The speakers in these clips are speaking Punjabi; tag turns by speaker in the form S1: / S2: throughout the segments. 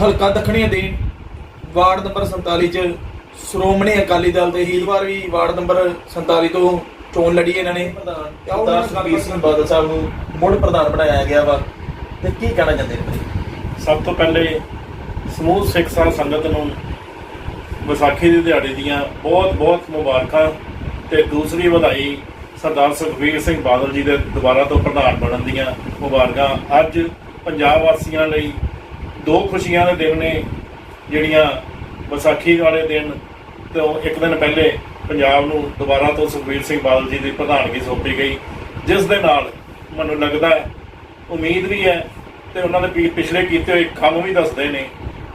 S1: ਹਲਕਾ ਦੱਖਣੀ ਦੇ ਵਾਰਡ ਨੰਬਰ 47 ਚ ਸ਼੍ਰੋਮਣੀ ਅਕਾਲੀ ਦਲ ਦੇ ਹੀ ਵਾਰ ਵੀ ਵਾਰਡ ਨੰਬਰ 47 ਤੋਂ ਚੋਣ ਲੜੀ ਇਹਨਾਂ ਨੇ। ਸਰਦਾਰ ਸੁਖਬੀਰ ਸਿੰਘ ਬਾਦਲ ਸਾਹਿਬ ਨੂੰ ਮੁੜ ਪ੍ਰਧਾਨ ਬਣਾਇਆ ਗਿਆ ਵਾ। ਤੇ ਕੀ ਕਹਿਣਾ ਚਾਹੁੰਦੇ ਨੇ?
S2: ਸਭ ਤੋਂ ਪਹਿਲੇ ਸਮੂਹ ਸਿੱਖ ਸਾਧ ਸੰਗਤ ਨੂੰ ਵਿਸਾਖੀ ਦੇ ਦਿਹਾੜੇ ਦੀਆਂ ਬਹੁਤ-ਬਹੁਤ ਮੁਬਾਰਕਾਂ ਤੇ ਦੂਸਰੀ ਵਧਾਈ ਸਰਦਾਰ ਸੁਖਬੀਰ ਸਿੰਘ ਬਾਦਲ ਜੀ ਦੇ ਦੁਬਾਰਾ ਤੋਂ ਪ੍ਰਧਾਨ ਬਣਨ ਦੀਆਂ ਮੁਬਾਰਕਾਂ ਅੱਜ ਪੰਜਾਬ ਵਾਸੀਆਂ ਲਈ ਦੋ ਖੁਸ਼ੀਆਂ ਦੇ ਦਿਨ ਨੇ ਜਿਹੜੀਆਂ ਵਿਸਾਖੀ ਵਾਲੇ ਦਿਨ ਤੋਂ ਇੱਕ ਦਿਨ ਪਹਿਲੇ ਪੰਜਾਬ ਨੂੰ ਦੁਬਾਰਾ ਤੋਂ ਸੁਖਬੀਰ ਸਿੰਘ ਬਾਦਲ ਜੀ ਦੀ ਪ੍ਰਧਾਨਗੀ ਸੌਂਪੀ ਗਈ, ਜਿਸ ਦੇ ਨਾਲ ਮੈਨੂੰ ਲੱਗਦਾ ਹੈ, ਉਮੀਦ ਵੀ ਹੈ ਤੇ ਉਹਨਾਂ ਦੇ ਪਿ- ਪਿਛਲੇ ਕੀਤੇ ਹੋਏ ਕੰਮ ਵੀ ਦੱਸਦੇ ਨੇ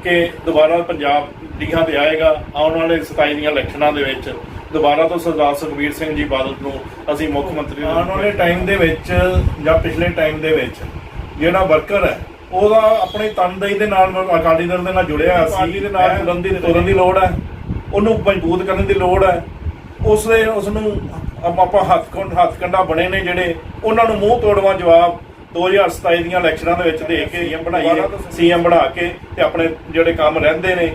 S2: ਕਿ ਦੁਬਾਰਾ ਪੰਜਾਬ ਲੀਹਾਂ ਤੇ ਆਏਗਾ, ਆਉਣ ਵਾਲੇ 27 ਦੀਆਂ ਇਲੈਕਸ਼ਨਾਂ ਦੇ ਵਿੱਚ ਦੁਬਾਰਾ ਤੋਂ ਸਰਦਾਰ ਸੁਖਬੀਰ ਸਿੰਘ ਜੀ ਬਾਦਲ ਨੂੰ ਅਸੀਂ ਮੁੱਖ ਮੰਤਰੀ ਆਉਣ ਵਾਲੇ ਟਾਈਮ ਦੇ ਵਿੱਚ ਜਾਂ ਪਿਛਲੇ ਟਾਈਮ ਦੇ ਵਿੱਚ ਜਿਹੜਾ ਵਰਕਰ ਹੈ ਉਹਦਾ ਆਪਣੀ ਤਨਦੇਹੀ ਦੇ ਨਾਲ ਅਕਾਲੀ ਦਲ ਦੇ ਨਾਲ ਜੁੜਿਆ ਹੋਇਆ ਸੀ। ਪਾਰਟੀ ਦੇ ਨਾਲ ਤੁਰਨ ਦੀ ਤੁਰਨ ਦੀ ਲੋੜ ਹੈ। ਉਹਨੂੰ ਮਜ਼ਬੂਤ ਕਰਨ ਦੀ ਲੋੜ ਹੈ। ਉਸ ਦੇ ਉਸ ਨੂੰ ਆਪ- ਆਪਾਂ ਹੱਥ ਕੰਡ ਹੱਥ ਕੰਡਾ ਬਣੇ ਨੇ ਜਿਹੜੇ ਉਹਨਾਂ ਨੂੰ ਮੂੰਹ ਤੋੜਵਾ ਜਵਾਬ 2027 ਦੀਆਂ ਇਲੈਕਸ਼ਨਾਂ ਦੇ ਵਿੱਚ ਦੇ ਕੇ ਸੀਐਮ ਬਣਾਈਏ ਸੀਐਮ ਬਣਾ ਕੇ ਤੇ ਆਪਣੇ ਜਿਹੜੇ ਕੰਮ ਰਹਿੰਦੇ ਨੇ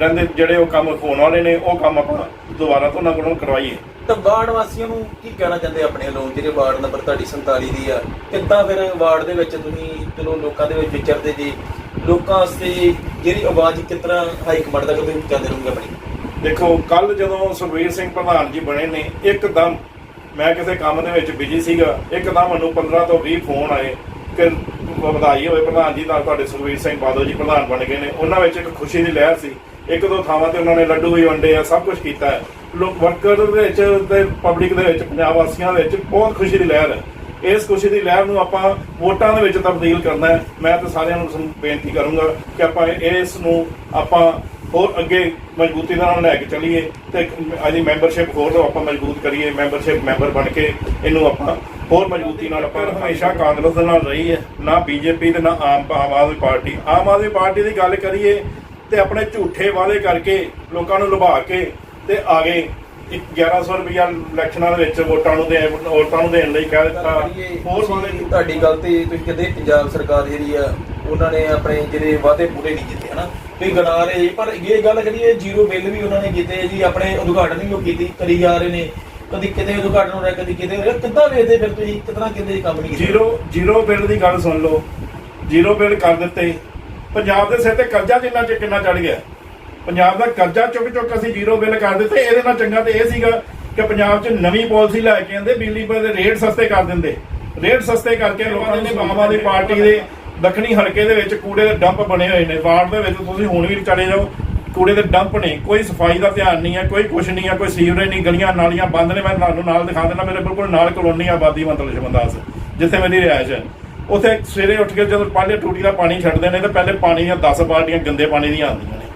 S2: ਰਹਿੰਦੇ ਜਿਹੜੇ ਉਹ ਕੰਮ ਹੋਣ ਵਾਲੇ ਨੇ ਉਹ ਕੰਮ ਆਪਾਂ ਦੁਬਾਰਾ ਤੋਂ ਉਹਨਾਂ ਕੋਲੋਂ ਕਰਵਾਈਏ।
S1: ਤਾਂ ਵਾਰਡ ਵਾਸੀਆਂ ਨੂੰ ਕੀ ਕਹਿਣਾ ਚਾਹੁੰਦੇ ਆਪਣੇ ਲੋਕ ਜਿਹੜੇ ਵਾਰਡ ਨੰਬਰ ਤੁਹਾਡੀ 47 ਦੀ ਆ ਕਿੱਦਾਂ ਫਿਰ ਵਾਰਡ ਦੇ ਵਿੱਚ ਤੁਸੀਂ ਚਲੋ ਲੋਕਾਂ ਦੇ ਵਿੱਚ ਵਿਚਰਦੇ ਜੀ? ਲੋਕਾਂ ਵਾਸਤੇ ਜਿਹੜੀ ਆਵਾਜ਼ ਤਰ੍ਹਾਂ ਹਾਈ ਕਮਾਂਡ ਤੱਕ ਤੁਸੀਂ ਪਹੁੰਚਾਉਂਦੇ ਰਹੋਗੇ ਆਪਣੀ?
S2: ਦੇਖੋ ਕੱਲ ਜਦੋਂ ਸੁਖਬੀਰ ਸਿੰਘ ਪ੍ਰਧਾਨ ਜੀ ਬਣੇ ਨੇ ਇੱਕਦਮ ਮੈਂ ਕਿਸੇ ਕੰਮ ਦੇ ਵਿੱਚ ਬਿਜ਼ੀ ਸੀਗਾ ਇੱਕਦਮ ਮੈਨੂੰ 15 ਤੋਂ 20 ਫੋਨ ਆਏ ਕਿ ਵਧਾਈ ਹੋਵੇ ਪ੍ਰਧਾਨ ਜੀ ਨਾਲ ਤੁਹਾਡੇ ਸੁਖਬੀਰ ਸਿੰਘ ਬਾਦਲ ਜੀ ਪ੍ਰਧਾਨ ਬਣ ਗਏ ਨੇ। ਉਹਨਾਂ ਵਿੱਚ ਇੱਕ ਖੁਸ਼ੀ ਦੀ ਲਹਿਰ ਸੀ। ਇੱਕ ਦੋ ਥਾਵਾਂ ਤੇ ਉਹਨਾਂ ਨੇ ਲੱਡੂ ਵੀ ਵੰਡੇ ਆ ਸਭ ਕੁਝ ਕੀਤਾ ਹੈ। ਲੋਕ ਵਰਕਰ ਦੇ ਵਿੱਚ ਤੇ ਪਬਲਿਕ ਦੇ ਵਿੱਚ ਪੰਜਾਬ ਵਾਸੀਆਂ ਵਿੱਚ ਬਹੁਤ ਖੁਸ਼ੀ ਦੀ ਲਹਿਰ ਹੈ। ਇਸ ਖੁਸ਼ੀ ਦੀ ਲਹਿਰ ਨੂੰ ਆਪਾਂ ਵੋਟਾਂ ਦੇ ਵਿੱਚ ਤਬਦੀਲ ਕਰਨਾ ਹੈ। ਮੈਂ ਤਾਂ ਸਾਰਿਆਂ ਨੂੰ ਬੇਨਤੀ ਕਰੂੰਗਾ ਕਿ ਆਪਾਂ ਇਸ ਨੂੰ ਆਪਾਂ ਹੋਰ ਅੱਗੇ ਮਜ਼ਬੂਤੀ ਨਾਲ ਲੈ ਕੇ ਚੱਲੀਏ ਤੇ ਅਜੀ ਮੈਂਬਰਸ਼ਿਪ ਹੋਰ ਆਪਾਂ ਮਜ਼ਬੂਤ ਕਰੀਏ ਮੈਂਬਰਸ਼ਿਪ ਮੈਂਬਰ ਬਣ ਕੇ ਇਹਨੂੰ ਆਪਾਂ ਹੋਰ ਮਜ਼ਬੂਤੀ ਨਾਲ ਆਪਾਂ ਹਮੇਸ਼ਾ ਕਾਂਗਰਸ ਦੇ ਨਾਲ ਰਹੀ ਹੈ ਨਾ ਬੀਜੇਪੀ ਤੇ ਨਾ ਆਮ ਆਮ ਆਦਮੀ ਪਾਰਟੀ। ਆਮ ਆਦਮੀ ਪਾਰਟੀ ਦੀ ਗੱਲ ਕਰੀਏ ਤੇ ਆਪਣੇ ਝੂਠੇ ਵਾਅਦੇ ਕਰਕੇ ਲੋਕਾਂ ਨੂੰ ਲੁਭਾ ਕੇ ਤੇ ਆ ਗਏ। ਇੱਕ 1100 ਰੁਪਇਆ ਇਲੈਕਸ਼ਨਾਂ ਦੇ ਵਿੱਚ ਵੋਟਾਂ ਨੂੰ ਦੇ ਔਰਤਾਂ ਨੂੰ ਦੇਣ ਲਈ ਕਹਿ ਦਿੱਤਾ। ਹੋਰ ਵਾਅਦੇ
S1: ਤੁਹਾਡੀ ਗੱਲ ਤੇ ਤੁਸੀਂ ਕਹਿੰਦੇ ਪੰਜਾਬ ਸਰਕਾਰ ਜਿਹੜੀ ਆ ਉਹਨਾਂ ਨੇ ਆਪਣੇ ਜਿਹੜੇ ਵਾਅਦੇ ਪੂਰੇ ਨਹੀਂ ਕੀਤੇ ਹਨਾ? ਤੁਸੀਂ ਗਣਾ ਰਹੇ ਪਰ ਇਹ ਗੱਲ ਕਰੀਏ ਜ਼ੀਰੋ ਬਿੱਲ ਵੀ ਉਹਨਾਂ ਨੇ ਕੀਤੇ ਜੀ ਆਪਣੇ ਉਦਘਾਟਨ ਵੀ ਉਹ ਕੀਤੀ ਕਰੀ ਜਾ ਰਹੇ ਨੇ। ਕਦੀ ਕਿਤੇ ਉਦਘਾਟਨ ਹੋ ਰਿਹਾ ਕਦੀ ਕਿਤੇ ਹੋ ਰਿਹਾ ਕਿੱਦਾਂ ਵੇਖਦੇ ਫਿਰ ਤੁਸੀਂ ਕਿਤਨਾ ਕਿਤੇ ਕੰਮ ਨਹੀਂ ਕੀਤਾ?
S2: ਜ਼ੀਰੋ ਜ਼ੀਰੋ ਬਿੱਲ ਦੀ ਗੱਲ ਸੁਣ ਲਓ। ਜ਼ੀਰੋ ਬਿੱਲ ਕਰ ਦਿੱਤੇ। ਪੰਜਾਬ ਦੇ ਸਿਰ ਤੇ ਕਰਜ਼ਾ ਕਿੰਨਾ ਚ ਕਿੰਨਾ ਚੜ ਗਿਆ। ਪੰਜਾਬ ਦਾ ਕਰਜ਼ਾ ਚੁੱਕ ਚੁੱਕ ਅਸੀਂ ਜ਼ੀਰੋ ਬਿੱਲ ਕਰ ਦਿੱਤੇ, ਇਹਦੇ ਨਾਲ ਚੰਗਾ ਤੇ ਇਹ ਸੀਗਾ ਕਿ ਪੰਜਾਬ 'ਚ ਨਵੀਂ ਪਾਲਿਸੀ ਲੈ ਕੇ ਆਂਦੇ ਬਿਜਲੀ ਦੇ ਰੇਟ ਸਸਤੇ ਕਰ ਦਿੰਦੇ। ਰੇਟ ਸਸਤੇ ਕਰਕੇ ਲੋਕਾਂ ਨੇ ਆਮ ਆਦਮੀ ਪਾਰਟੀ ਦੇ ਦੱਖਣੀ ਹਲਕੇ ਦੇ ਵਿੱਚ ਕੂੜੇ ਦੇ ਡੰਪ ਬਣੇ ਹੋਏ ਨੇ, ਵਾਰਡ ਦੇ ਵਿੱਚ ਤੁਸੀਂ ਹੁਣ ਵੀ ਚਲੇ ਜਾਓ ਕੂੜੇ ਦੇ ਡੰਪ ਨੇ, ਕੋਈ ਸਫ਼ਾਈ ਦਾ ਧਿਆਨ ਨਹੀਂ ਹੈ, ਕੋਈ ਕੁਛ ਨਹੀਂ ਹੈ, ਕੋਈ ਸੀਵਰੇਜ ਨਹੀਂ, ਗਲੀਆਂ ਨਾਲੀਆਂ ਬੰਦ ਨੇ, ਮੈਂ ਤੁਹਾਨੂੰ ਨਾਲ ਦਿਖਾ ਦਿੰਦਾ, ਮੇਰੇ ਬਿਲਕੁਲ ਨਾਲ ਕਲੋਨੀ ਆਬਾਦੀ ਮੰਤਲ ਸ਼ਮੰਦਾਸ ਜਿੱਥੇ ਮੇਰੀ ਰਿਹਾਇਸ਼ ਹੈ। ਉੱਥੇ ਸਵੇਰੇ ਉੱਠ ਕੇ ਜਦੋਂ ਪਹਿਲੇ ਟੂਟੀ ਦਾ ਪਾਣੀ ਛੱਡਦੇ ਨੇ ਤਾਂ ਪਹਿਲੇ ਪਾਣੀ ਦੀਆਂ 10 ਬਾਲਟੀਆਂ ਗੰਦੇ ਪਾਣੀ ਦੀਆਂ ਆਉਂਦੀਆਂ ਨੇ।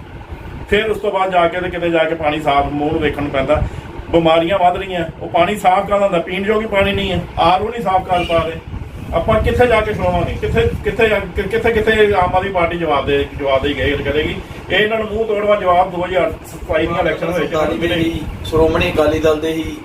S2: ਫਿਰ ਉਸ ਤੋਂ ਬਾਅਦ ਜਾ ਕੇ ਤੇ ਕਿਤੇ ਜਾ ਕੇ ਪਾਣੀ ਸਾਫ਼ ਮੂੰਹ ਨੂੰ ਵੇਖਣ ਨੂੰ ਪੈਂਦਾ। ਬਿਮਾਰੀਆਂ ਵੱਧ ਰਹੀਆਂ। ਉਹ ਪਾਣੀ ਸਾਫ਼ ਕਰਦਾ ਹੁੰਦਾ। ਪੀਣ ਯੋਗ ਹੀ ਪਾਣੀ ਨਹੀਂ ਹੈ। ਆਰਓ ਨਹੀਂ ਸਾਫ਼ ਕਰ ਪਾ ਰਹੇ। ਆਪਾਂ ਕਿੱਥੇ ਜਾ ਕੇ ਸੁਣਾਵਾਂਗੇ ਕਿੱਥੇ ਕਿੱਥੇ ਕਿੱਥੇ ਕਿੱਥੇ ਆਮ ਆਦਮੀ ਪਾਰਟੀ ਜਵਾਬ ਦੇ ਜਵਾਬ ਦੇ ਗਈ ਕਰੇਗੀ। ਇਹ ਇਹਨਾਂ ਨੂੰ ਮੂੰਹ ਤੋੜਵਾ ਜਵਾਬ 2027 ਦੀਆਂ ਇਲੈਕਸ਼ਨ ਵਿੱਚ
S1: ਸ਼੍ਰੋਮਣੀ ਅਕਾਲੀ ਦਲ ਦੇ ਹੀ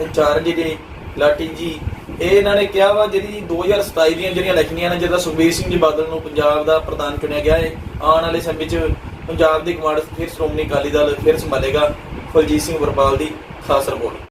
S1: ਇੰਚਾਰਜ ਜਿਹੜੇ ਲਾਟੀ ਜੀ ਇਹ ਇਹਨਾਂ ਨੇ ਕਿਹਾ ਵਾ ਜਿਹੜੀ 2027 ਦੀਆਂ ਜਿਹੜੀਆਂ ਇਲੈਕਸ਼ਨਾਂ ਨੇ, ਜਿਹਦਾ ਸੁਖਬੀਰ ਸਿੰਘ ਜੀ ਬਾਦਲ ਨੂੰ ਪੰਜਾਬ ਦਾ ਪ੍ਰਧਾਨ ਚੁਣਿਆ ਗਿਆ ਹੈ ਆਉਣ ਵਾਲੇ ਸਮੇਂ 'ਚ ਪੰਜਾਬ ਦੀ ਕਮਾਂਡ ਫਿਰ ਸ਼੍ਰੋਮਣੀ ਅਕਾਲੀ ਦਲ ਫਿਰ ਸੰਭਾਲੇਗਾ, ਫਲਜੀਤ ਸਿੰਘ ਵਰਪਾਲ ਦੀ ਖਾਸ ਰਿਪੋਰਟ।